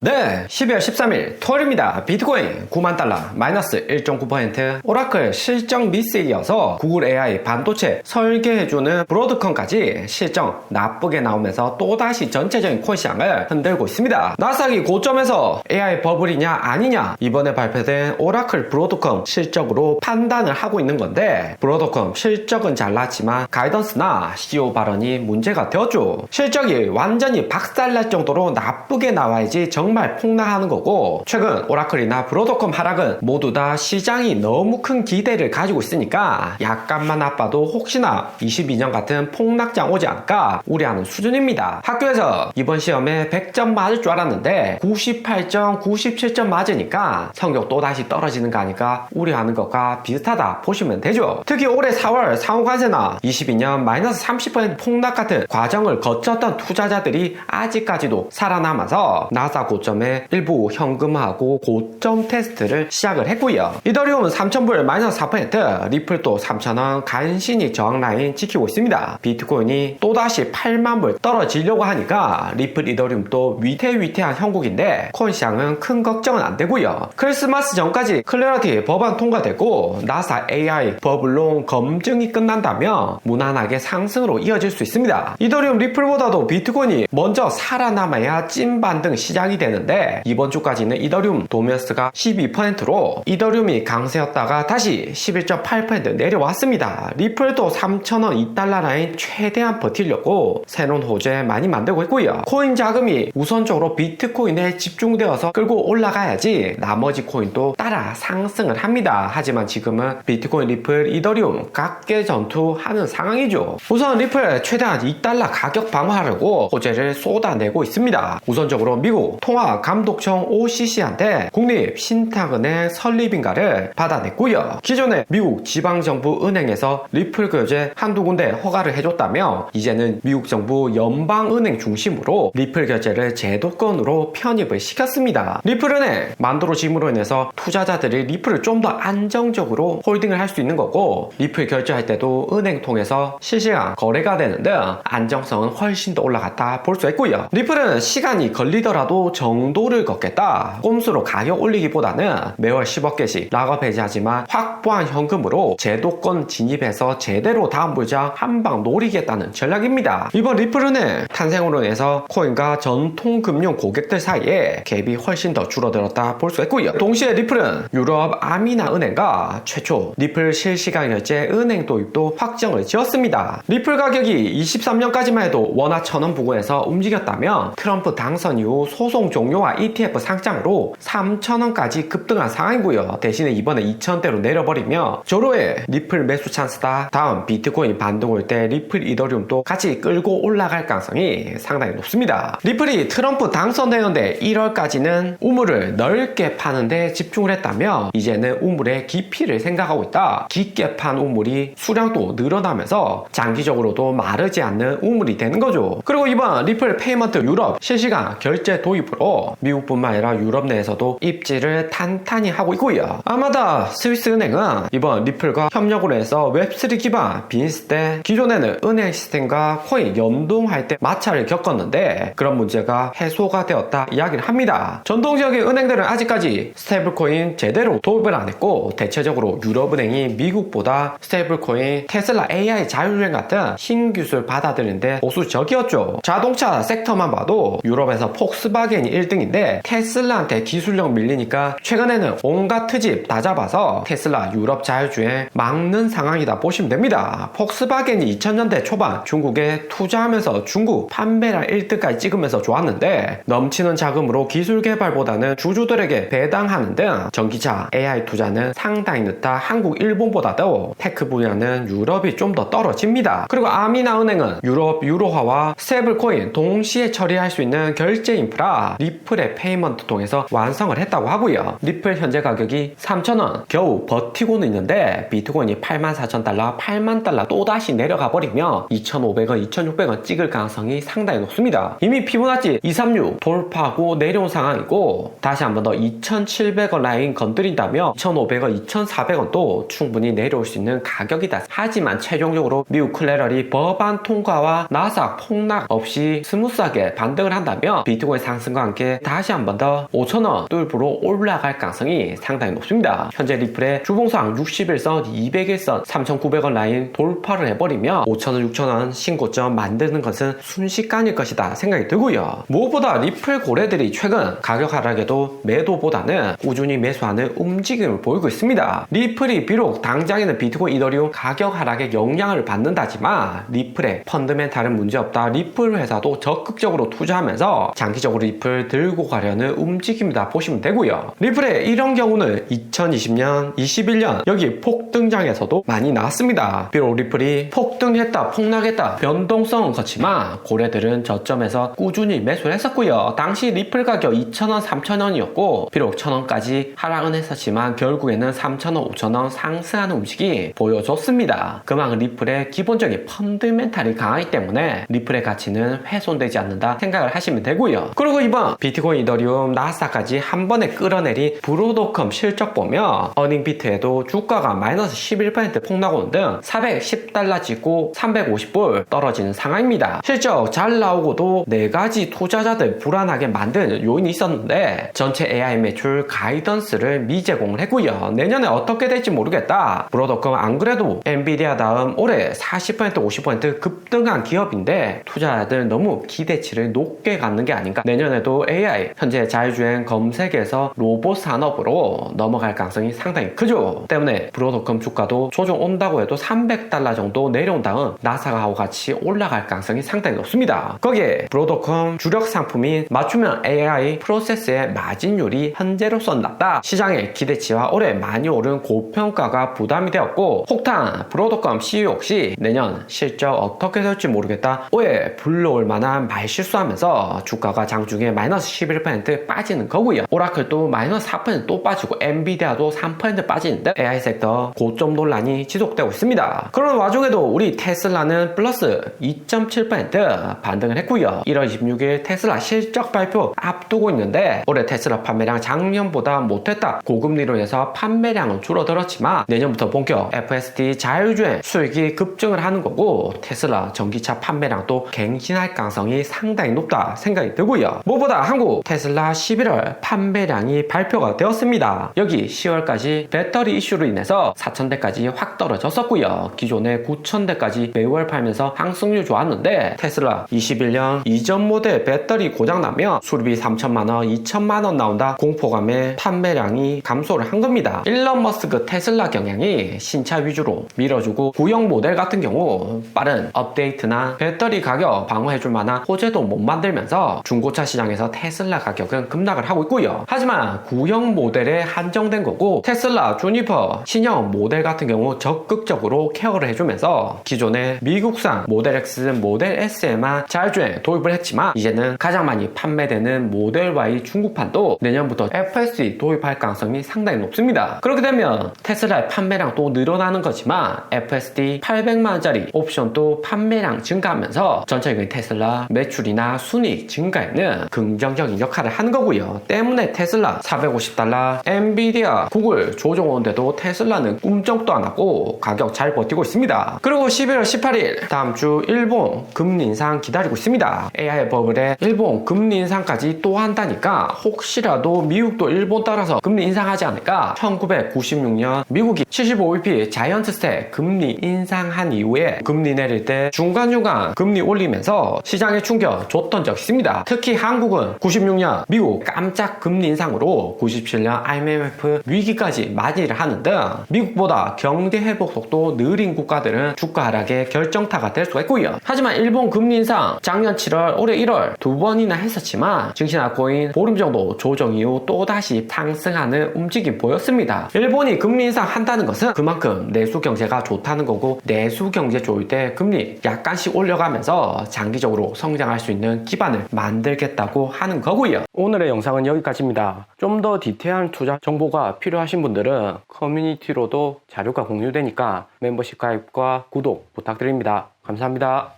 네, 12월 13일 토요일입니다. 비트코인 9만 달러 마이너스 1.9% 오라클 실적 미스에 이어서 구글 AI 반도체 설계해주는 브로드컨까지 실적 나쁘게 나오면서 또다시 전체적인 코인 시장을 흔들고 있습니다. 나스닥이 고점에서 AI 버블이냐 아니냐 이번에 발표된 오라클 브로드컨 실적으로 판단을 하고 있는 건데 브로드컨 실적은 잘 나왔지만 가이던스나 CEO 발언이 문제가 되었죠. 실적이 완전히 박살날 정도로 나쁘게 나와야지 정 정말 폭락하는 거고 최근 오라클이나 브로더컴 하락은 모두 다 시장이 너무 큰 기대를 가지고 있으니까 약간만 나빠도 혹시나 22년 같은 폭락장 오지 않을까 우려하는 수준입니다. 학교에서 이번 시험에 100점 맞을 줄 알았는데 98점, 97점 맞으니까 성적 또다시 떨어지는 거 아닐까 우려하는 것과 비슷하다 보시면 되죠. 특히 올해 4월 상호관세나 22년 마이너스 30% 폭락 같은 과정을 거쳤던 투자자들이 아직까지도 살아남아서 나사 고 점에 일부 현금화하고 고점 테스트를 시작을 했고요. 이더리움은 3,000불 마이너스 4% 리플도 3,000원 간신히 저항 라인 지키고 있습니다. 비트코인이 또다시 8만 불 떨어지려고 하니까 리플 이더리움도 위태위태한 형국인데 코인 시장은 큰 걱정은 안 되고요. 크리스마스 전까지 클래러티 법안 통과되고 나사 AI 버블론 검증이 끝난다면 무난하게 상승으로 이어질 수 있습니다. 이더리움 리플보다도 비트코인이 먼저 살아남아야 찐 반등 시작이 되는 되는데 이번 주까지는 이더리움 도메스가 12%로 이더리움이 강세였다가 다시 11.8% 내려왔습니다. 리플도 3,000원 2달러 라인 최대한 버틸려고 새로운 호재 많이 만들고 있고요. 코인 자금이 우선적으로 비트코인에 집중되어서 끌고 올라가야지 나머지 코인도 따라 상승을 합니다. 하지만 지금은 비트코인, 리플, 이더리움 각계 전투하는 상황이죠. 우선 리플 최대한 2달러 가격 방어하려고 호재를 쏟아내고 있습니다. 우선적으로 미국 통화 통화 감독청 OCC한테 국립 신탁은행 설립인가를 받아냈고요. 기존에 미국 지방정부 은행에서 리플 교재 한두 군데 허가를 해줬다며 이제는 미국 정부 연방은행 중심으로 리플 결제를 제도권으로 편입을 시켰습니다. 리플은행 만들어짐으로 인해서 투자자들이 리플을 좀 더 안정적으로 홀딩을 할 수 있는 거고 리플 결제할 때도 은행 통해서 실시간 거래가 되는 등 안정성은 훨씬 더 올라갔다 볼 수 있고요. 리플은 시간이 걸리더라도 정 정도를 걷겠다. 꼼수로 가격 올리기보다는 매월 10억 개씩 락업 해지하지만 확보한 현금으로 제도권 진입해서 제대로 다음 불장 한 방 노리겠다는 전략입니다. 이번 리플은행 탄생으로 인해서 코인과 전통 금융 고객들 사이에 갭이 훨씬 더 줄어들었다 볼 수 있고요. 동시에 리플은 유럽 아미나 은행과 최초 리플 실시간 결제 은행 도입도 확정을 지었습니다. 리플 가격이 23년까지만 해도 원화 천원 부근에서 움직였다면 트럼프 당선 이후 소송 종료와 ETF 상장으로 3,000원까지 급등한 상황이고요. 대신에 이번에 2,000대로 내려버리며 조로의 리플 매수 찬스다. 다음 비트코인 반등 올 때 리플 이더리움도 같이 끌고 올라갈 가능성이 상당히 높습니다. 리플이 트럼프 당선되는데 1월까지는 우물을 넓게 파는데 집중을 했다며 이제는 우물의 깊이를 생각하고 있다. 깊게 판 우물이 수량도 늘어나면서 장기적으로도 마르지 않는 우물이 되는 거죠. 그리고 이번 리플 페이먼트 유럽 실시간 결제 도입으로 미국뿐만 아니라 유럽 내에서도 입지를 탄탄히 하고 있고요. 아마다 스위스 은행은 이번 리플과 협력을 해서 웹3 기반 비즈니스 때 기존에는 은행 시스템과 코인 연동할 때 마찰을 겪었는데 그런 문제가 해소가 되었다 이야기를 합니다. 전통적인 은행들은 아직까지 스테이블 코인 제대로 도입을 안 했고 대체적으로 유럽은행이 미국보다 스테이블 코인, 테슬라 AI 자율주행 같은 신기술 받아들이는데 보수적이었죠. 자동차 섹터만 봐도 유럽에서 폭스바겐이 1등인데 테슬라한테 기술력 밀리니까 최근에는 온갖 트집 다 잡아서 테슬라 유럽 자율주행 막는 상황이다 보시면 됩니다. 폭스바겐이 2000년대 초반 중국에 투자하면서 중국 판매량 1등까지 찍으면서 좋았는데 넘치는 자금으로 기술 개발보다는 주주들에게 배당하는 등 전기차 AI 투자는 상당히 늦다 한국 일본보다도 테크 분야는 유럽이 좀 더 떨어집니다. 그리고 아미나 은행은 유럽 유로화와 스테이블코인 동시에 처리할 수 있는 결제 인프라 리플의 페이먼트 통해서 완성을 했다고 하고요. 리플 현재 가격이 3,000원 겨우 버티고는 있는데 비트코인이 84,000달러, 8만 달러 또다시 내려가 버리면 2,500원, 2,600원 찍을 가능성이 상당히 높습니다. 이미 피보나치 236 돌파하고 내려온 상황이고 다시 한번 더 2,700원 라인 건드린다면 2,500원, 2,400원도 충분히 내려올 수 있는 가격이다. 하지만 최종적으로 미국 클레러리 법안 통과와 나사 폭락 없이 스무스하게 반등을 한다면 비트코인 상승과 함께 다시 한 번 더 5천원 뚫부로 올라갈 가능성이 상당히 높습니다. 현재 리플의 주봉상 61선, 201선, 3,900원 라인 돌파를 해버리며 5천원, 6천원 신고점 만드는 것은 순식간일 것이다 생각이 들고요. 무엇보다 리플 고래들이 최근 가격 하락에도 매도보다는 꾸준히 매수하는 움직임을 보이고 있습니다. 리플이 비록 당장에는 비트코인 이더리움 가격 하락에 영향을 받는다지만 리플의 펀드멘탈은 문제없다. 리플 회사도 적극적으로 투자하면서 장기적으로 리플 들고 가려는 움직임이다 보시면 되고요. 리플의 이런 경우는 2020년, 21년 여기 폭등장에서도 많이 나왔습니다. 비록 리플이 폭등했다, 폭락했다 변동성은 컸지만 고래들은 저점에서 꾸준히 매수를 했었고요. 당시 리플 가격 2,000원, 3,000원이었고 비록 1,000원까지 하락은 했었지만 결국에는 3,000원, 5,000원 상승하는 움직이 보여줬습니다. 그만큼 리플의 기본적인 펀드멘탈이 강하기 때문에 리플의 가치는 훼손되지 않는다 생각을 하시면 되고요. 그리고 이번 비트코인, 이더리움, 나스닥까지 한 번에 끌어내린 브로도컴 실적 보면 어닝비트에도 주가가 마이너스 11% 폭락오는 등 410달러 찍고 350불 떨어지는 상황입니다. 실적 잘 나오고도 네 가지 투자자들 불안하게 만든 요인이 있었는데 전체 AI 매출 가이던스를 미제공을 했고요. 내년에 어떻게 될지 모르겠다. 브로더컴 안 그래도 엔비디아 다음 올해 40% 50% 급등한 기업인데 투자자들 너무 기대치를 높게 갖는 게 아닌가. 내년에도 AI 현재 자율주행 검색에서 로봇 산업으로 넘어갈 가능성이 상당히 크죠. 때문에 브로더컴 주가도 조정 온다고 해도 300달러 정도 내려온 다음 나사가 하고 같이 올라갈 가능성이 상당히 높습니다. 거기에 브로더컴 주력 상품인 맞춤형 AI 프로세스의 마진율이 현재로선 낮다. 시장의 기대치와 올해 많이 오른 고평가가 부담이 되었고 혹탄 브로더컴 CEO 역시 내년 실적 어떻게 될지 모르겠다. 올해 불러올 만한 말실수하면서 주가가 장중에 마이너스 11% 빠지는 거고요. 오라클도 마이너스 4%또 빠지고 엔비디아도 3% 빠지는데 AI 섹터 고점 논란이 지속되고 있습니다. 그런 와중에도 우리 테슬라는 플러스 2.7% 반등을 했고요. 1월 26일 테슬라 실적 발표 앞두고 있는데 올해 테슬라 판매량 작년보다 못했다. 고금리로 인해서 판매량은 줄어들었지만 내년부터 본격 FSD 자율주행 수익이 급증을 하는 거고 테슬라 전기차 판매량도 갱신할 가능성이 상당히 높다 생각이 들고요. 무엇보다 한국 테슬라 11월 판매량이 발표가 되었습니다. 여기 10월까지 배터리 이슈로 인해서 4,000대까지 확 떨어졌었고요. 기존에 9,000대까지 매월 팔면서 항승률 좋았는데 테슬라 21년 이전 모델 배터리 고장나면 수리비 3천만원, 2천만원 나온다 공포감에 판매량이 감소를 한 겁니다. 일론 머스크 테슬라 경향이 신차 위주로 밀어주고 구형 모델 같은 경우 빠른 업데이트나 배터리 가격 방어해줄 만한 호재도 못 만들면서 중고차 시장에서 테슬라 가격은 급락을 하고 있고요. 하지만 구형 모델에 한정된 거고 테슬라 주니퍼 신형 모델 같은 경우 적극적으로 케어를 해주면서 기존의 미국산 모델 X, 모델 S에만 자율주행 도입을 했지만 이제는 가장 많이 판매되는 모델 Y 중국판도 내년부터 FSD 도입할 가능성이 상당히 높습니다. 그렇게 되면 테슬라의 판매량 또 늘어나는 거지만 FSD 800만원짜리 옵션도 판매량 증가하면서 전체적인 테슬라 매출이나 순이익 증가에는 긍정적인 역할을 하는 거고요. 때문에 테슬라 450달러, 엔비디아, 구글 조정 오는데도 테슬라는 꿈쩍도 안 하고 가격 잘 버티고 있습니다. 그리고 11월 18일 다음 주 일본 금리 인상 기다리고 있습니다. AI 버블에 일본 금리 인상까지 또 한다니까 혹시라도 미국도 일본 따라서 금리 인상하지 않을까? 1996년 미국이 75bp 자이언트 스택 금리 인상한 이후에 금리 내릴 때 중간중간 금리 올리면서 시장에 충격 줬던 적 있습니다. 특히 한국은 96년 미국 깜짝 금리 인상으로 97년 IMF 위기까지 맞이를 하는 등 미국보다 경제 회복 속도 느린 국가들은 주가 하락의 결정타가 될 수가 있고요. 하지만 일본 금리 인상 작년 7월, 올해 1월 두 번이나 했었지만 증시나 코인 보름 정도 조정 이후 또다시 상승하는 움직임 보였습니다. 일본이 금리 인상 한다는 것은 그만큼 내수 경제가 좋다는 거고 내수 경제 좋을 때 금리 약간씩 올려가면서 장기적으로 성장할 수 있는 기반을 만들겠다고 하는 거고요. 오늘의 영상은 여기까지입니다. 좀 더 디테일한 투자 정보가 필요하신 분들은 커뮤니티로도 자료가 공유되니까 멤버십 가입과 구독 부탁드립니다. 감사합니다.